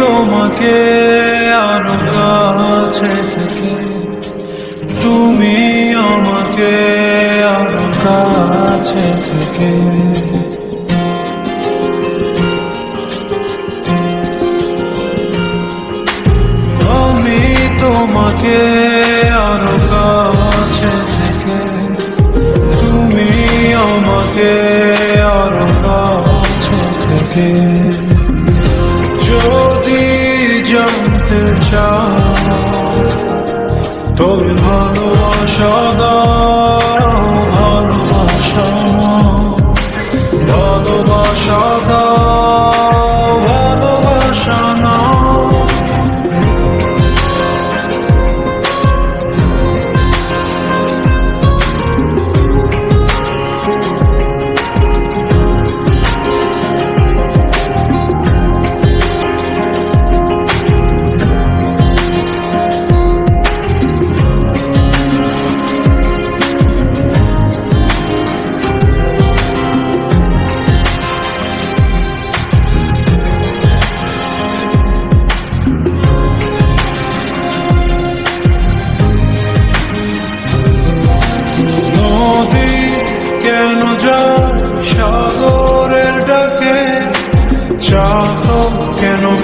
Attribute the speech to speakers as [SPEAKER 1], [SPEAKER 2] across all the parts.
[SPEAKER 1] তোমাকে আরও কাছে থেকে। তুমি আমাকে আরও কাছে থেকে। আমি তোমাকে আরও কাছে থেকে। তুমি আমাকে আরও কাছে থেকে। যদি জানতে চাও তোর ভালোবাসা দাও।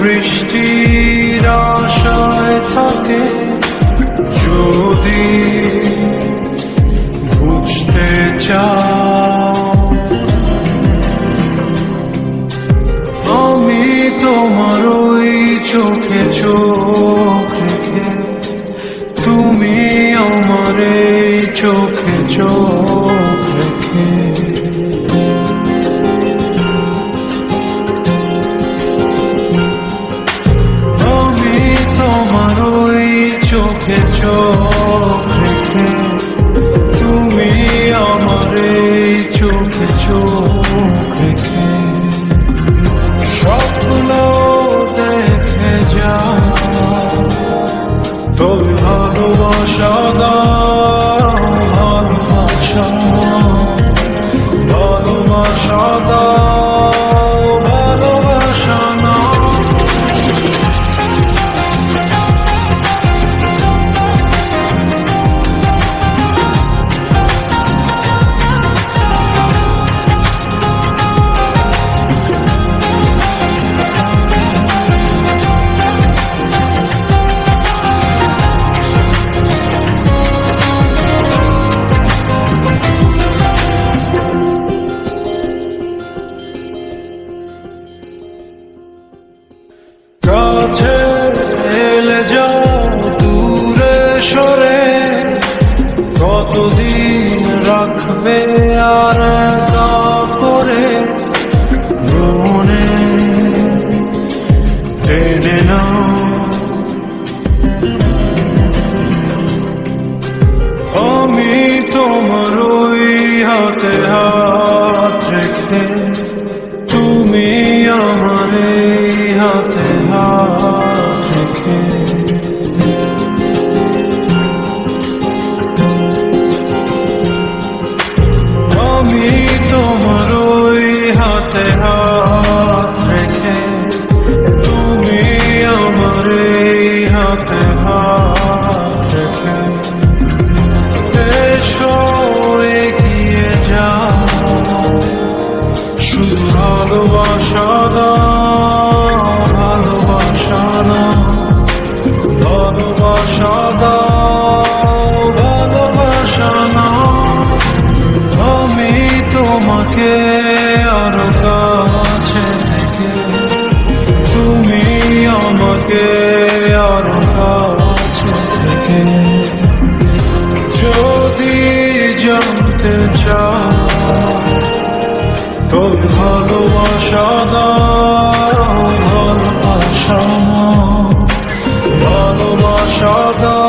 [SPEAKER 1] বৃষ্টির আশায় থাকে। যদি বুঝতে চাও, আমি তোমার ওই চোখে চোখ রেখে, তুমি আমার চোখে চোখ রেখে। রাখবে আর বুকে আরও থেকে যদি জানতে চাও তোর ভালোবাসা দাও ভালোবাসা ভালোবাসা দাও